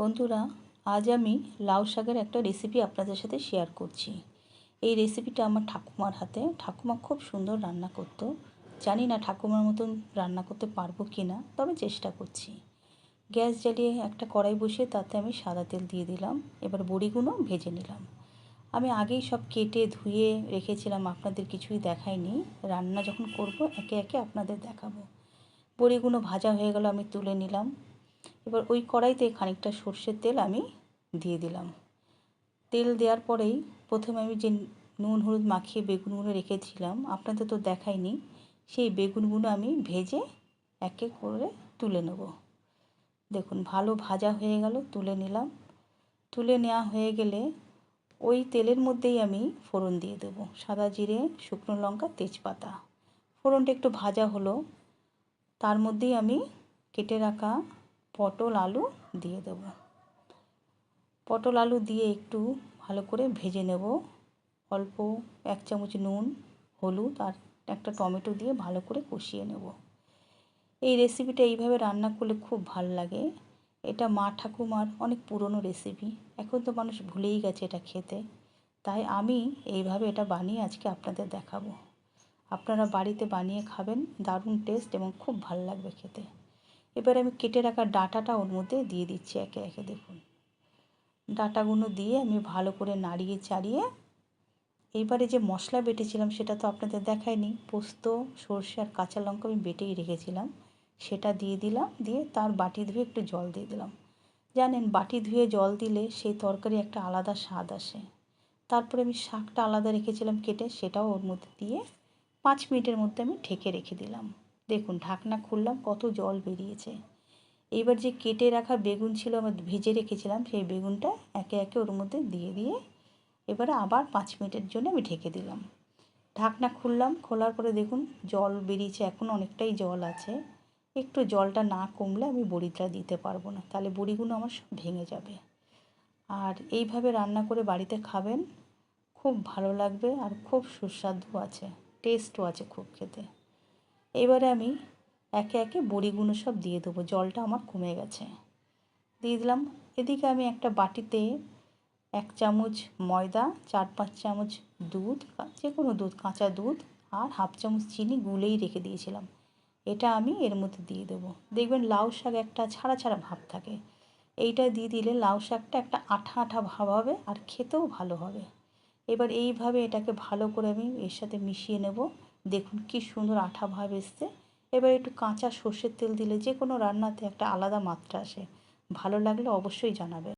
বন্ধুরা, আজ আমি লাউ শাকের একটা রেসিপি আপনাদের সাথে শেয়ার করছি। এই রেসিপিটা আমার ঠাকুমার হাতে। ঠাকুমা খুব সুন্দর রান্না করতো। জানি না ঠাকুমার মতন রান্না করতে পারব কি না তবে চেষ্টা করছি। গ্যাস জ্বালিয়ে একটা কড়াই বসিয়ে তাতে আমি সাদা তেল দিয়ে দিলাম। এবার বড়িগুলো ভেজে নিলাম। আমি আগেই সব কেটে ধুয়ে রেখেছিলাম, আপনাদের কিছুই দেখাইনি। রান্না যখন করব, একে একে আপনাদের দেখাবো। বড়িগুলো ভাজা হয়ে গেল, আমি তুলে নিলাম। এবার ওই কড়াইতে খানিকটা সর্ষের তেল আমি দিয়ে দিলাম। তেল দেওয়ার পরেই প্রথমে আমি যে নুন, হলুদ মাখিয়ে বেগুনগুলো রেখেছিলাম, আপনাদের তো দেখাইনি, সেই বেগুনগুলো আমি ভেজে একে করে তুলে নেব। দেখুন, ভালো ভাজা হয়ে গেল, তুলে নিলাম। তুলে নেওয়া হয়ে গেলে ওই তেলের মধ্যেই আমি ফোড়ন দিয়ে দেব। সাদা জিরে, শুকনো লঙ্কা, তেজপাতা। ফোড়নটা একটু ভাজা হলো, তার মধ্যেই আমি কেটে রাখা পটল আলু দিয়ে দেব। পটল আলু দিয়ে একটু ভালো করে ভেজে নেব। অল্প এক চামচ নুন, হলুদ আর একটা টমেটো দিয়ে ভালো করে কষিয়ে নেব। এই রেসিপিটা এইভাবে রান্না করলে খুব ভালো লাগে। এটা মা ঠাকুমার অনেক পুরনো রেসিপি এখন তো মানুষ ভুলেই গেছে এটা খেতে। তাই আমি এইভাবে এটা বানিয়ে আজকে আপনাদের দেখাবো। আপনারা বাড়িতে বানিয়ে খাবেন, দারুণ টেস্ট এবং খুব ভালো লাগবে খেতে। এবার আমি কেটে রাখা ডাটাটা ওর মধ্যে দিয়ে দিচ্ছি একে একে, দেখুন। ডাটাগুলো দিয়ে আমি ভালো করে নাড়িয়ে চাড়িয়ে এইবারে যে মশলা বেটেছিলাম সেটা তো আপনাদের দেখায়নি পোস্ত, সর্ষে আর কাঁচা লঙ্কা আমি বেটেই রেখেছিলাম। সেটা দিয়ে দিলাম, দিয়ে তার বাটি ধুয়ে একটু জল দিয়ে দিলাম। জানেন, বাটি ধুয়ে জল দিলে সেই তরকারি একটা আলাদা স্বাদ আসে। তারপরে আমি শাকটা আলাদা রেখেছিলাম কেটে, সেটাও ওর মধ্যে দিয়ে পাঁচ মিনিটের মধ্যে আমি ঢেকে রেখে দিলাম। দেখুন, ঢাকনা খুললাম, কত জল বেরিয়েছে। এইবার যে কেটে রাখা বেগুন ছিল, আমার ভেজে রেখেছিলাম, সেই বেগুনটা একে একে ওর মধ্যে দিয়ে দিয়ে এবারে আবার পাঁচ মিনিটের জন্য আমি ঢেকে দিলাম। ঢাকনা খুললাম, খোলার পরে দেখুন, জল বেরিয়েছে, এখন অনেকটাই জল আছে। একটু জলটা না কমলে আমি বড়িটা দিতে পারব না, তাহলে বড়িগুলো আমার সব ভেঙে যাবে। আর এইভাবে রান্না করে বাড়িতে খাবেন, খুব ভালো লাগবে আর খুব সুস্বাদু আছে টেস্টও আছে খুব খেতে। এবারে আমি একে একে বড়িগুলো সব দিয়ে দেবো। জলটা আমার কমে গেছে। দিয়ে দিলাম। এদিকে আমি একটা বাটিতে এক চামচ ময়দা, চার পাঁচ চামচ দুধ, যে কোনো দুধ, কাঁচা দুধ আর হাফ চামচ চিনি গুলেই রেখে দিয়েছিলাম। এটা আমি এর মধ্যে দিয়ে দেবো। দেখবেন লাউ শাক একটা ছাড়া ছাড়া ভাব থাকে। এইটা দিয়ে দিলে লাউ শাকটা একটা আঠা আঠা ভাব হবে আর খেতেও ভালো হবে। এবার এইভাবে এটাকে ভালো করে আমি এর সাথে মিশিয়ে নেব। দেখুন কি সুন্দর আঠা ভাব এসছে। এবার একটু কাঁচা সর্ষের তেল দিলে যে কোনো রান্নাতে একটা আলাদা মাত্রা আসে। ভালো লাগলে অবশ্যই জানাবে